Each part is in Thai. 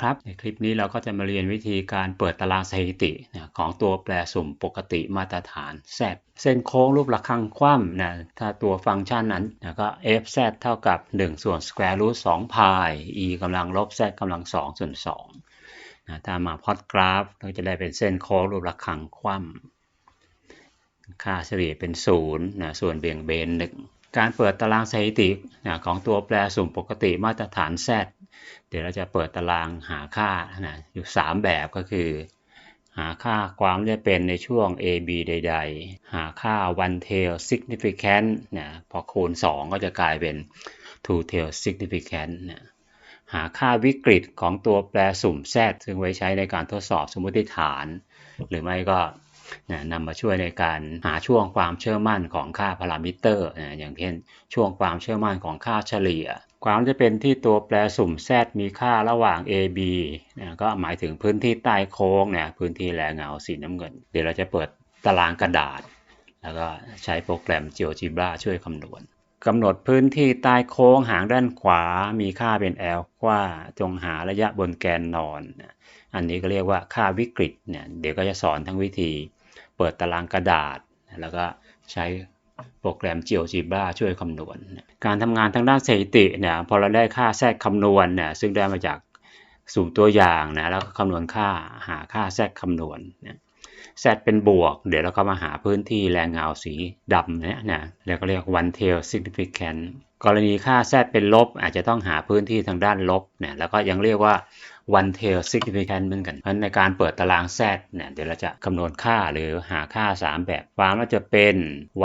ครับ ในคลิปนี้เราก็จะมาเรียนวิธีการเปิดตารางสถิติของตัวแปรสุ่มปกติมาตรฐาน z เส้นโค้งรูประฆังคว่ำนะถ้าตัวฟังก์ชันนั้นนะก็ fz เท่ากับ 1 ส่วน square root 2 pi e กำลังลบ z กำลัง 2 ส่วน2นะถ้ามาพอดกราฟเราจะได้เป็นเส้นโค้งรูประฆังคว่ำค่าเฉลี่ยเป็น0นะส่วนเบี่ยงเบน1 การเปิดตารางสถิติของตัวแปรสุ่มปกติมาตรฐาน z เดี๋ยวเราจะเปิดตารางหาค่านะอยู่ 3 แบบก็คือ หาค่าความจะเป็นในช่วง a b ใด ๆ หาค่า one tail significant นะพอคูณ 2 ก็จะกลายเป็น two tail significant นะหาค่าวิกฤตของตัวแปรสุ่ม z ซึ่งไว้ใช้ในการทดสอบสมมติฐาน หรือไม่ก็ นำมาช่วยในการหาช่วงความเชื่อมั่นของค่าพารามิเตอร์อย่างเช่นช่วงความเชื่อมั่นของค่าเฉลี่ย ความจะเป็นที่ตัวแปรสุ่ม z มีค่าระหว่าง a b นะก็หมายถึงพื้นที่ใต้โค้งเนี่ยพื้นที่แรงเงาสีน้ำเงิน เดี๋ยวเราจะเปิดตารางกระดาษ แล้วก็ใช้โปรแกรม GeoGebra ช่วยคำนวณกำหนดพื้นที่ใต้โค้งหางด้านขวา มีค่าเป็น l กว่าจงหาระยะบนแกนนอน อันนี้ก็เรียกว่าค่าวิกฤตเนี่ยเดี๋ยวก็จะสอนทั้งวิธี เปิดตารางกระดาษ แล้วก็ใช้โปรแกรม GeoGebra ช่วยคำนวณ การทำงานทางด้านสถิติเนี่ยพอเราได้ค่าแทรกคำนวณเนี่ยซึ่งได้มาจากสุ่มตัวอย่างนะแล้วก็คำนวณค่าหาค่าแทรกคำนวณนี่ยแซเป็นบวก เดี๋ยวเราก็มาหาพื้นที่แรงเงาสีดำเนี่ยนะแล้วก็เรียก one tail significant กรณีค่าแซเป็นลบ อาจจะต้องหาพื้นที่ทางด้านลบเนี่ยแล้วก็ยังเรียกว่า one tail significant เหมือนกันเพราะในการเปิดตาราง Z เนี่ยเดี๋ยวเราจะคำนวณค่าหรือหาค่า 3 แบบความว่าจะเป็น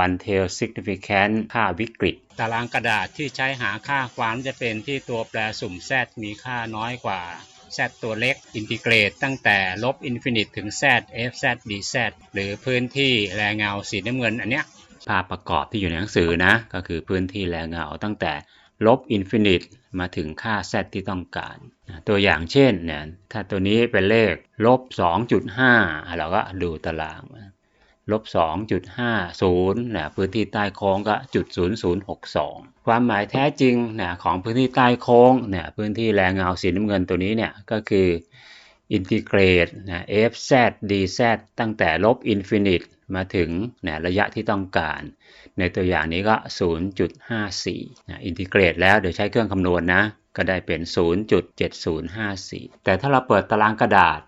one tail significant ค่าวิกฤต ตารางกระดาษที่ใช้หาค่าความจะเป็นที่ตัวแปรสุ่ม Z มีค่าน้อยกว่า z ตัวเล็ก อินทิเกรตตั้งแต่ลบอินฟินิตถึง z f z d z หรือพื้นที่แรงเงาสีน้ำเงินอันเนี้ยภาพประกอบที่อยู่ในหนังสือนะ ก็คือพื้นที่แรงเงาตั้งแต่ ลบอินฟินิตมาถึงค่า z ที่ต้องการ ตัวอย่างเช่นเนี่ยถ้าตัวนี้เป็นเลขลบ 2.5 เราก็ดูตารางลบ 2.50นะพื้นที่ใต้โค้งก็จุด0062 ความหมายแท้จริงนะของพื้นที่ใต้โค้งเนี่ยพื้นที่แรงเงาสีน้ำเงินตัวนี้เนี่ยก็คือ อินทิเกรตนะ fz dz ตั้งแต่ลบอินฟินิตมาถึงนะระยะที่ต้องการ ในตัวอย่างนี้ก็ 0.54นะอินทิเกรตแล้วเดี๋ยวใช้เครื่องคำนวณนนะก็ได้เป็น 0.7054 แต่ถ้าเราเปิดตารางกระดาษ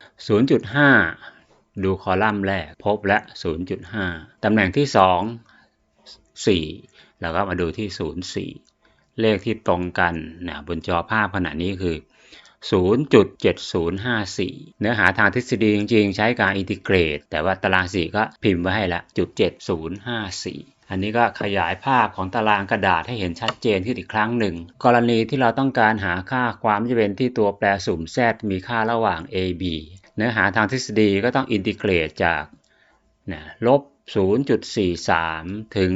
0.5 ดูคอลัมน์แรกพบและ 0.5 ตำแหน่งที่ 2 4 แล้วก็มาดูที่ 04 เลขที่ตรงกันนะบนจอภาพขณะนี้คือ 0.7054 เนื้อหาทางทฤษฎีจริงๆ ใช้การอินทิเกรต แต่ว่าตารางสีก็พิมพ์ไว้ให้ละจุด7054 อันนี้ก็ขยายภาพของตารางกระดาษให้เห็นชัดเจนขึ้นอีกครั้งหนึ่ง กรณีที่เราต้องการหาค่าความจำเป็นที่ตัวแปรสุ่ม z มีค่าระหว่าง a b เนื้อหาทางทฤษฎีก็ต้องอินทิเกรตจากนะลบ0.43 ถึง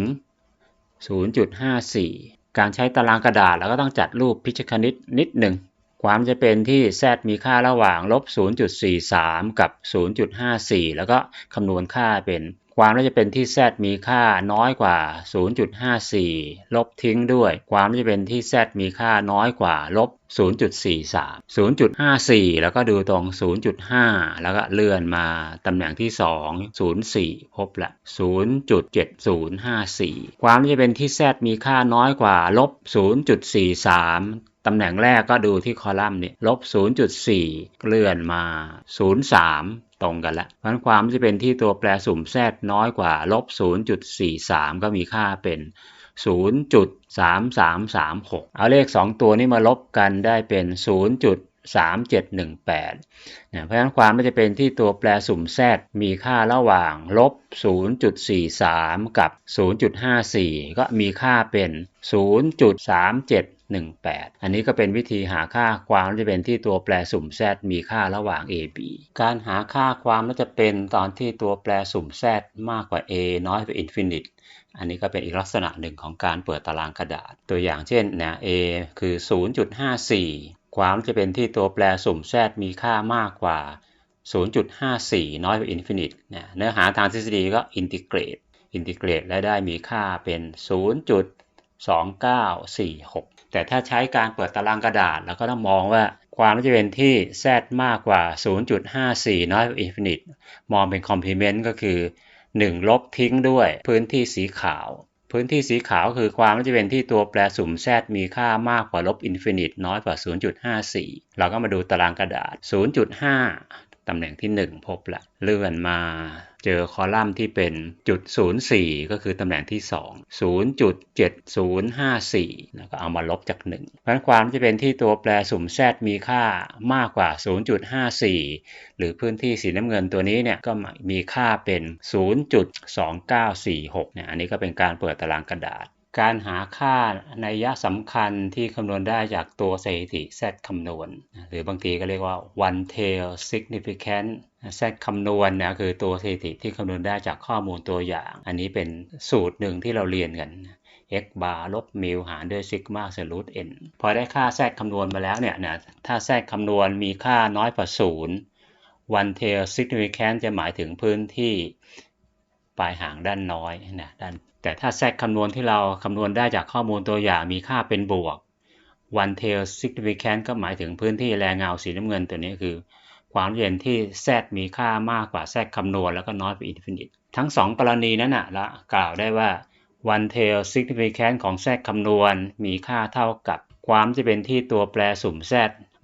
0.54 การใช้ตารางกระดาษเราก็ต้องจัดรูปพิชคณิตนิดหนึ่ง ความจะเป็นที่ z มีค่าระหว่างลบ 0.43 กับ 0.54 แล้วก็คำนวณค่าเป็น ความจะเป็นที่ z มีค่าน้อยกว่า 0.54 ลบทิ้งด้วย ความจะเป็นที่ z มีค่าน้อยกว่าลบ 0.43 0.54 แล้วก็ดูตรง 0.5 แล้วก็เลื่อนมาตำแหน่งที่ 2 04 พบละ 0.7054 ความจะเป็นที่ z มีค่าน้อยกว่าลบ 0.43 ตำแหน่งแรกก็ดูที่คอลัมน์นี่ลบ 0.4 เลื่อนมา 0.3 ตรงกันละเพราะความจะเป็นที่ตัวแปรสุ่มแซดน้อยกว่าลบ 0.43 ก็มีค่าเป็น 0.3336 เอาเลข 2 ตัวนี้มาลบกันได้เป็น 0.3718เพราะฉะนั้นความมันจะเป็นที่ตัวแปรสุ่มแซดมีค่าระหว่างลบ 0.43 กับ 0.54 ก็มีค่าเป็น 0.37 18 อันนี้ก็เป็นวิธีหาค่าความจะเป็นที่ตัวแปรสุ่ม z มีค่าระหว่าง a b การหาค่าความจะเป็นตอนที่ตัวแปรสุ่ม z มากกว่า a น้อยกว่าอินฟินิตอันนี้ก็เป็นอีกลักษณะหนึ่งของการเปิดตารางกระดาษ ตัวอย่างเช่นนะ a คือ 0.54 ความจะเป็นที่ตัวแปรสุ่ม z มีค่ามากกว่า 0.54 น้อยกว่าอินฟินิตเนื้อหาทางทฤษฎีก็อินทิเกรต อินทิเกรตและได้มีค่าเป็น 0.2946 แต่ถ้าใช้การเปิดตารางกระดาษเราก็ต้องมองว่าความน่าจะเป็นที่ z มากกว่า 0.54 น้อยกว่า infinite มองเป็น complement ก็คือ 1 ลบทิ้งด้วยพื้นที่สีขาว พื้นที่สีขาวคือความน่าจะเป็นที่ตัวแปรสุ่ม z มีค่ามากกว่าลบ infinite น้อยกว่า 0.54 เราก็มาดูตารางกระดาษ 0.5 ตำแหน่งที่ 1 พบละเลื่อนมาเจอคอลัมน์ที่เป็นจุด04 ก็คือตำแหน่งที่ 2 0.7054 แล้วก็เอามาลบจาก1เพราะฉะนั้นความจะเป็นที่ตัวแปรสุ่มแซดมีค่ามากกว่า 0.54 หรือพื้นที่สีน้ำเงินตัวนี้เนี่ยก็มีค่าเป็น 0.2946เนี่ยอันนี้ก็เป็นการเปิดตารางกระดาษ การหาค่าในยะสำคัญที่คำนวณได้จากตัวสถิติ z คำนวณ หรือบางทีก็เรียกว่า one tail significant z คำนวณนะคือตัวสถิติที่คำนวณได้จากข้อมูลตัวอย่าง อันนี้เป็นสูตรหนึ่งที่เราเรียนกัน x bar ลบมิวหารด้วยซิกมาส่วนรูท n พอได้ค่า z คำนวณมาแล้วเนี่ยนะถ้า z คำนวณมีค่าน้อยกว่าศูนย์ one tail significant จะหมายถึงพื้นที่ ปลายหางด้านน้อยนะด้านแต่ถ้า z คำนวณที่เราคำนวณได้จากข้อมูลตัวอย่างมีค่าเป็นบวก one tail significant ก็หมายถึงพื้นที่แรงเงาสีน้ำเงินตัวนี้คือ ความเย็นที่ z มีค่ามากกว่า z คำนวณแล้วก็น้อยกว่า infinite ทั้ง 2 กรณีนั้นนะละกล่าวได้ว่า one tail significant ของ z คำนวณมีค่าเท่ากับความจะเป็นที่ตัวแปรสุ่ม z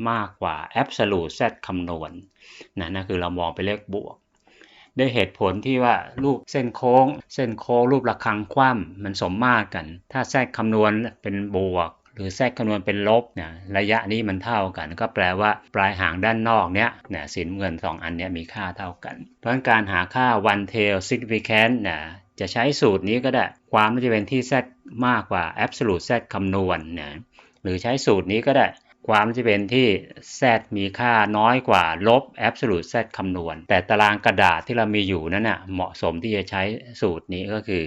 มากกว่า absolute z คำนวณนะนั่นคือเรามองไปเลขบวก ด้วยเหตุผลที่ว่ารูปเส้นโค้ง เส้นโค้งรูประฆังคว่ำมันสมมาตรกัน ถ้าแทรกคำนวณเป็นบวก หรือแทรกคำนวณเป็นลบเนี่ยระยะนี้มันเท่ากัน ก็แปลว่าปลายหางด้านนอกเนี้ยเนี่ยสีน้ำเงิน 2 อันเนี้ยมีค่าเท่ากัน เพราะการหาค่า one tail significant เนี่ยจะใช้สูตรนี้ก็ได้ ความน่าจะเป็นที่ z มากกว่า absolute z คำนวณเนี่ยหรือใช้สูตรนี้ก็ได้ ความจะเป็นที่ z มีค่าน้อยกว่าลบ absolute z คำนวณ แต่ตารางกระดาษที่เรามีอยู่นั้นนะ่ะเหมาะสมที่จะใช้สูตรนี้ก็คือ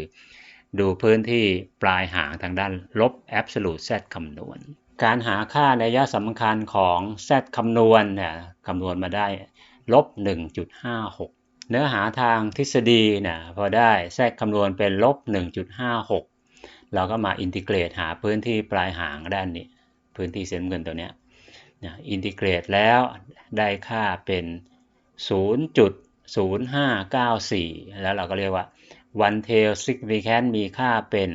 ดูพื้นที่ปลายหางทางด้านลบ absolute z คำนวณ การหาค่าในยะสำคัญของ z คำนวณเนี่ยคำนวณมาได้ลบ 1.56 เนื้อหาทางทฤษฎีเนี่ยพอได้ z คำนวณเป็นลบ 1.56 เราก็มาอินทิเกรตหาพื้นที่ปลายหางด้านนี้ พื้นที่เส้นเงินตัวนี้นะอินทิเกรตแล้วได้ค่าเป็น 0.0594 แล้วเราก็เรียกว่า one tail significant มีค่าเป็น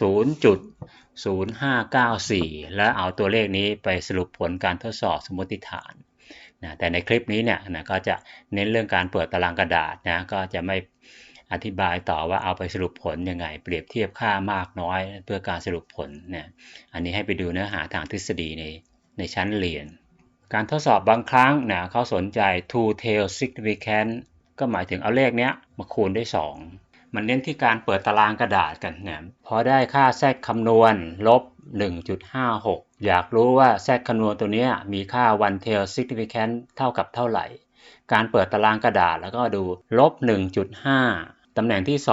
0.0594 แล้วเอาตัวเลขนี้ไปสรุปผลการทดสอบสมมติฐานนะแต่ในคลิปนี้เนี่ยนะก็จะเน้นเรื่องการเปิดตารางกระดาษนะก็จะไม่ อธิบายต่อว่าเอาไปสรุปผลยังไง เปรียบเทียบค่ามากน้อยเพื่อการสรุปผลเนี่ยอันนี้ให้ไปดูเนื้อหาทางทฤษฎีในในชั้นเรียน การทดสอบบางครั้งนะเขาสนใจ two tail significant ก็หมายถึงเอาเลขเนี้ยมาคูณด้วย 2 มันเน้นที่การเปิดตารางกระดาษกันเนี่ยพอได้ค่าแทรกคำนวณลบ 1.56 อยากรู้ว่าแทรกคำนวณตัวนี้มีค่า one tail significant เท่ากับเท่าไหร่ การเปิดตารางกระดาษแล้วก็ดูลบ 1.5 ตำแหน่งที่ 2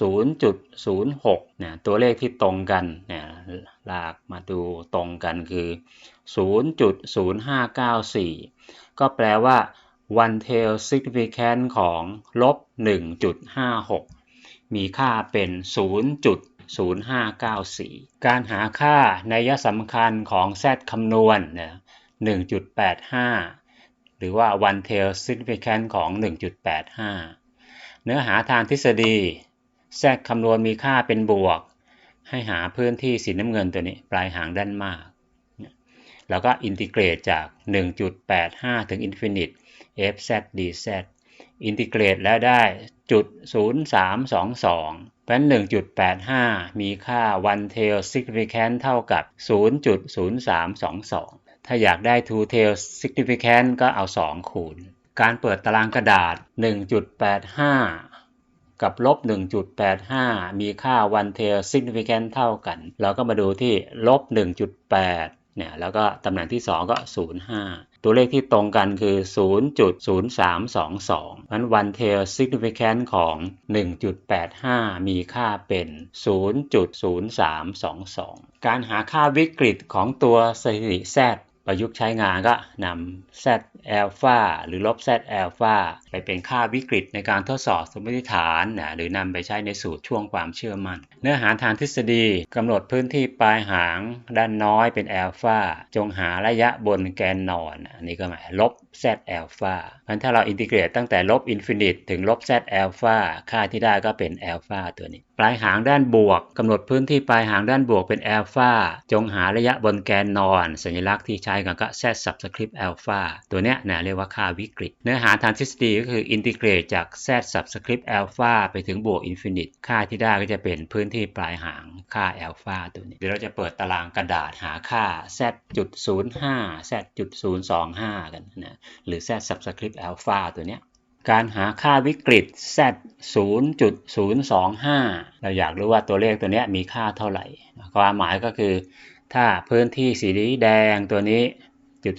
0.06เนี่ยตัวเลขที่ตรงกันเนี่ยลากมาดูตรงกันคือ 0.0594 ก็แปลว่า one tail significant ของลบ 1.56 มีค่าเป็น 0.0594 การหาค่าในยะสำคัญของ z คำนวณเนี่ย1.85 หรือว่า one tail significant ของ 1.85 เนื้อหาทางทฤษฎี z คำนวณมีค่าเป็นบวก ให้หาพื้นที่สีน้ำเงินตัวนี้ ปลายหางด้านมาก แล้วก็อินทิเกรตจาก 1.85 ถึง infinite fz dz อินทิเกรตแล้วได้จุด0322เพราะฉะนั้น1.85 มีค่า one tail significant เท่ากับ 0.0322 ถ้าอยากได้ two tail significant ก็เอา 2 คูณ การเปิดตารางกระดาษ 1.85 กับลบ 1.85 มีค่า one tail significant เท่ากัน เราก็มาดูที่ลบ 1.8 เนี่ย แล้วก็ตำแหน่งที่ 2 ก็ 0.5 ตัวเลขที่ตรงกันคือ 0.0322นั้น one tail significant ของ 1.85 มีค่าเป็น 0.0322 การหาค่าวิกฤตของตัวสถิติ Z ประยุกต์ใช้งานก็นำ Z อัลฟาหรือลบ z อัลฟาไปเป็นค่าวิกฤตในการทดสอบสมมติฐานนะหรือนำไปใช้ในสูตรช่วงความเชื่อมัน่น เนื้อหาทางทฤษฎีกำหนดพื้นที่ปลายหางด้านน้อยเป็นอัลฟาจงหาระยะบนแกนนอนอันนี้ก็หมายลบ z อัลฟาเพราะถ้าเราอินทิเกรตตั้งแต่ลบอินฟินิตถึงลบ z อัลฟาค่าที่ได้ก็เป็นอัลฟาตัวนี้ ปลายหางด้านบวกกำหนดพื้นที่ปลายหางด้านบวกเป็นอัลฟาจงหาระยะบนแกนนอน สัญลักษณ์ที่ใช้กันก็ z subscript alpha ตัวเนี้นะเรียกว่าค่าวิกฤต เนื้อหาทางทฤษฎีก็คืออินทิเกรตจาก z subscript alpha ไปถึงบวกอินฟินิตค่าที่ได้ก็จะเป็นพื้นที่ปลายหางค่าอัลฟาตัวนี้ เดี๋ยวเราจะเปิดตารางกระดาษหาค่า z จุด05 z จุด025 กันนะหรือ z subscript alpha ตัวนี้การหาค่าวิกฤต z 0.025 เราอยากรู้ว่าตัวเลขตัวนี้มีค่าเท่าไหร่ ความหมายก็คือ ถ้าพื้นที่สีแดงตัวนี้ จุด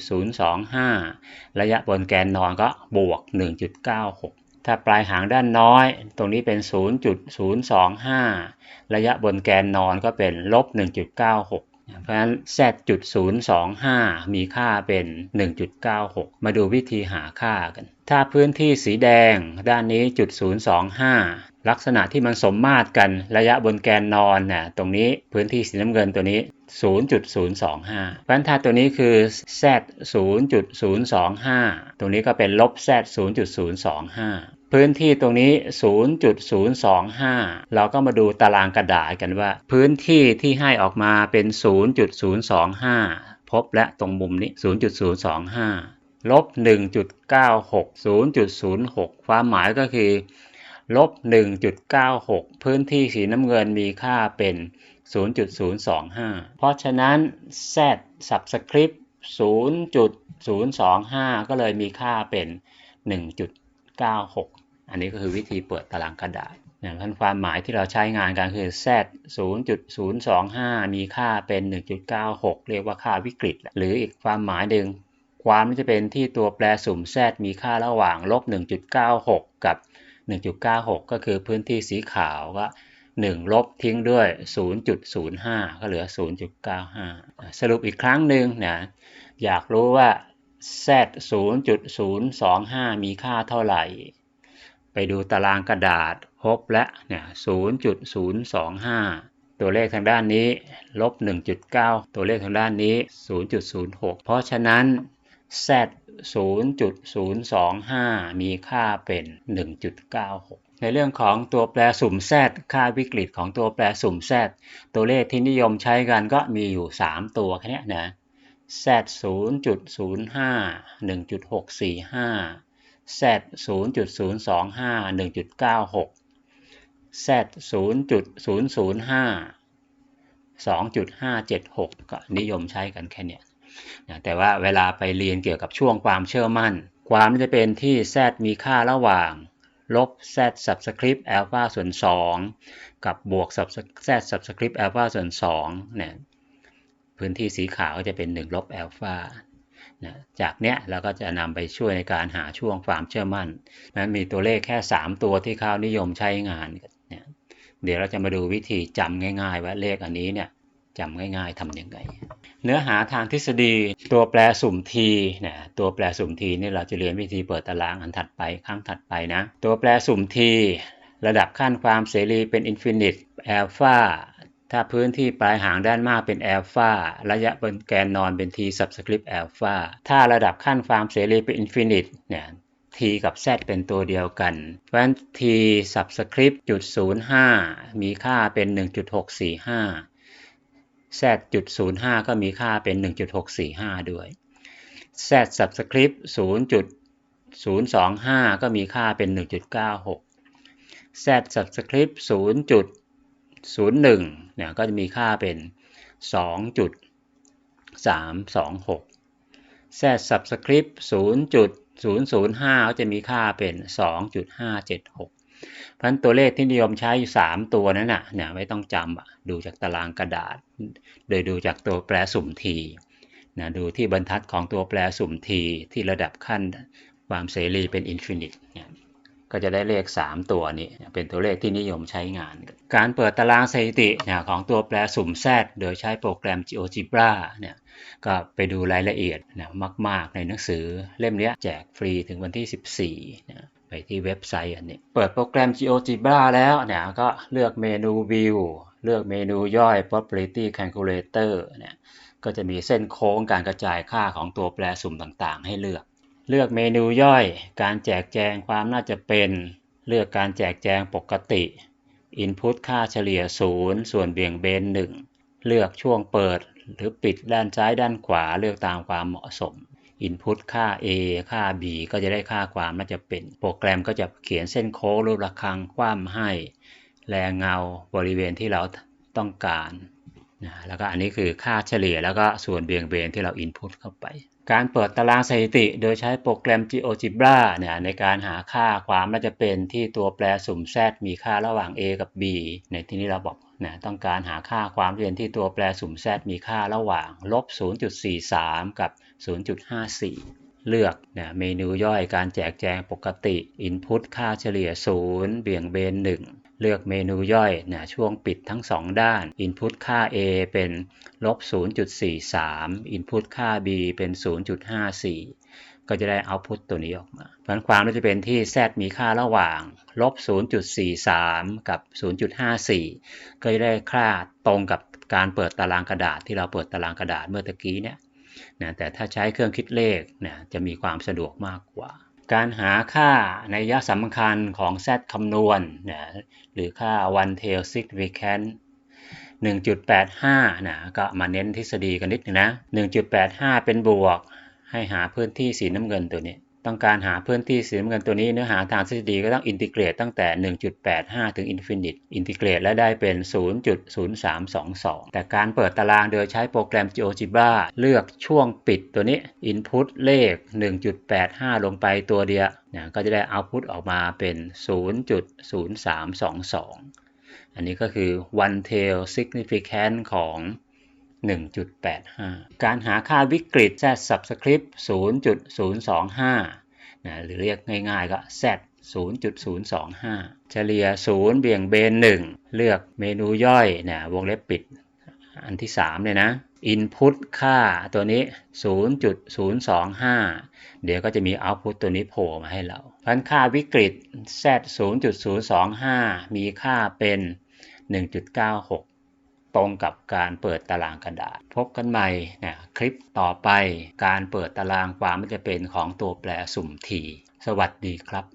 025 ระยะบนแกนนอนก็บวก 1.96 ถ้าปลายหางด้านน้อย ตรงนี้เป็น 0.025 ระยะบนแกนนอนก็เป็นลบ 1.96เพราะฉะนั้น z จุด025 มีค่าเป็น 1.96 มาดูวิธีหาค่ากัน ถ้าพื้นที่สีแดงด้านนี้จุด025 ลักษณะที่มันสมมาตรกันระยะบนแกนนอนน่ะตรงนี้พื้นที่สีน้ำเงินตัวนี้ 0.025 เพราะฉะนั้นถ้าตัวนี้คือ z 0.025 ตรงนี้ก็เป็นลบ z 0.025พื้นที่ตรงนี้ 0.025 เราก็มาดูตารางกระดาษกันว่า พื้นที่ที่ให้ออกมาเป็น 0.025 พบและตรงมุมนี้ 0.025 ลบ 1.96 0.06 ความหมายก็คือ ลบ 1.96 พื้นที่สีน้ำเงินมีค่าเป็น 0.025 เพราะฉะนั้น z subscript 0.025 ก็เลยมีค่าเป็น 1.96 อันนี้ก็คือวิธีเปิดตารางกระดาษอย่างท่านความหมายที่เราใช้งานกันคือ z 0.025 มีค่าเป็น 1.96 เรียกว่าค่าวิกฤต หรืออีกความหมายหนึ่งความจะเป็นที่ตัวแปรสุ่ม z มีค่าระหว่างลบ 1.96 กับ 1.96 ก็คือพื้นที่สีขาวก็ 1 ลบทิ้งด้วย 0.05 ก็เหลือ 0.95 สรุปอีกครั้งหนึ่งนะอยากรู้ว่า z 0.025 มีค่าเท่าไหร่ ไปดูตารางกระดาษพบและเนี่ย 0.025 ตัวเลขทางด้านนี้ลบ 1.9 ตัวเลขทางด้านนี้ 0.06 เพราะฉะนั้น z 0.025 มีค่าเป็น 1.96 ในเรื่องของตัวแปรสุ่ม z ค่าวิกฤตของตัวแปรสุ่ม z ตัวเลขที่นิยมใช้กันก็มีอยู่ 3 ตัวแค่นี้นะ z 0.05 1.645 z 0.025 1.96 z 0.005 2.576 ก็นิยมใช้กันแค่นี้ นะแต่ว่าเวลาไปเรียนเกี่ยวกับช่วงความเชื่อมั่น ความจะเป็นที่ z มีค่าระหว่าง ลบ z subscript alpha ส่วน 2 กับบวก z subscript alpha ส่วน2เนี่ยพื้นที่สีขาวก็จะเป็น 1 ลบ alpha นะจากเนี้ยเราก็จะนำไปช่วยในการหาช่วงความเชื่อมั่นนะมีตัวเลขแค่ 3 ตัวที่เขานิยมใช้งานเนี่ยเดี๋ยวเราจะมาดูวิธีจำง่าย ๆ ว่าเลขอันนี้เนี่ย จำง่ายๆทำยังไง เนื้อหาทางทฤษฎีตัวแปรสุ่มทีนะตัวแปรสุ่มทีนี่เราจะเรียนวิธีเปิดตารางอันถัดไปครั้งถัดไปนะตัวแปรสุ่มทีระดับขั้นความเสรีเป็นอินฟินิตแอลฟาถ้าพื้นที่ปลายหางด้านมากเป็นแอลฟาระยะบนแกนนอนเป็น t subscript อัลฟาถ้าระดับขั้นความเสรีเป็นอินฟินิตเนี่ย t กับ z เป็นตัวเดียวกัน เพราะฉะนั้น t subscript จุด05 มีค่าเป็น 1.645 z จุด05ก็มีค่าเป็น1.645ด้วย z subscript 0.025ก็มีค่าเป็น1.96 z subscript 0. 01เนี่ยก็จะมีค่าเป็น2.326 z subscript 0.005ก็จะมีค่าเป็น2.576เพราะฉะนั้นตัวเลขที่นิยมใช้อยู่3ตัวนั้นน่ะเนี่ยไม่ต้องจำดูจากตารางกระดาษ โดยดูจากตัวแปรสุ่มทีนะดูที่บรรทัดของตัวแปรสุ่มทีที่ระดับขั้นความเสรีเป็นอินฟินิตเนี่ยก็จะได้เลข 3 ตัวนี้เป็นตัวเลขที่นิยมใช้งาน การเปิดตารางสถิติของตัวแปรสุ่ม Z โดยใช้โปรแกรม GeoGebra เนี่ยก็ไปดูรายละเอียดนะมาก ๆ ในหนังสือเล่มนี้แจกฟรีถึงวันที่ 14นะ ไปที่เว็บไซต์อันนี้ เปิดโปรแกรม GeoGebra แล้วเนี่ยก็เลือกเมนู View เลือกเมนูย่อย Probability Calculator เนี่ยก็จะมีเส้นโค้งการกระจายค่าของตัวแปรสุ่มต่างๆ ให้เลือก เลือกเมนูย่อย การแจกแจงความน่าจะเป็น เลือกการแจกแจงปกติ Input ค่าเฉลี่ย 0 ส่วนเบี่ยงเบน 1 เลือกช่วงเปิดหรือปิดด้านซ้ายด้านขวาเลือกตามความเหมาะสม Input ค่า A ค่า B ก็จะได้ค่าความน่าจะเป็น โปรแกรมก็จะเขียนเส้นโค้งรูประฆังคว่ำให้ แรงเงาบริเวณที่เราต้องการนะแล้วก็อันนี้คือค่าเฉลี่ยแล้วก็ส่วนเบี่ยงเบนที่เรา Input เข้าไป การเปิดตารางสถิติ โดยใช้โปรแกรม GeoGebra เนี่ยในการหาค่าความน่าจะเป็นที่ตัวแปรสุ่ม Z มีค่าระหว่าง A กับ B ในที่นี้เราบอกนะต้องการหาค่าความเรียนที่ตัวแปรสุ่ม Z มีค่าระหว่างลบ0.43 กับ 0.54 เลือกนะเมนูย่อยการแจกแจงปกติ Input ค่าเฉลี่ย 0 เบี่ยงเบน 1 เลือกเมนูย่อยนะช่วงปิดทั้ง 2 ด้าน Input ค่า A เป็นลบ 0.43 Input ค่า B เป็น 0.54 ก็จะได้ Output ตัวนี้ออกมาผลความน่าจะเป็นที่ Z มีค่าระหว่างลบ 0.43 กับ 0.54 ก็จะได้ค่าตรงกับการเปิดตารางกระดาษที่เราเปิดตารางกระดาษเมื่อตะกี้เนี่ย นะแต่ถ้าใช้เครื่องคิดเลขนะจะมีความสะดวกมากกว่า การหาค่าในยะสำคัญของ Z คำนวณนะหรือค่า one tail significant 1.85 นะก็มาเน้นทฤษฎีกันนิดนึงนะ 1.85 เป็นบวก ให้หาพื้นที่สีน้ำเงินตัวนี้ ต้องการหาพื้นที่สีน้ำเงินตัวนี้เนื้อหาทางทฤษฎีก็ต้องอินทิเกรตตั้งแต่ 1.85 ถึงอินฟินิตอินทิเกรตแล้วได้เป็น 0.0322 แต่การเปิดตารางโดยใช้โปรแกรม GeoGebra เลือกช่วงปิดตัวนี้ Input เลข 1.85 ลงไปตัวเดียวนะก็จะได้ Output ออกมาเป็น 0.0322 อันนี้ก็คือ one tail significant ของ 1.85 การหาค่าวิกฤต z subscript 0.025นะหรือเรียกง่ายๆก็ z 0.025 เฉลี่ย 0 เบี่ยงเบน 1 เลือกเมนูย่อยนะวงเล็บปิดอันที่ 3เลยนะ Input ค่าตัวนี้ 0.025 เดี๋ยวก็จะมี Output ตัวนี้โผล่มาให้เราพันค่าวิกฤต z 0.025 มีค่าเป็น 1.96 ตรงกับการเปิดตารางกระดาษ พบกันใหม่นะคลิปต่อไปการเปิดตารางความมันจะเป็นของตัวแปรสุ่มที สวัสดีครับ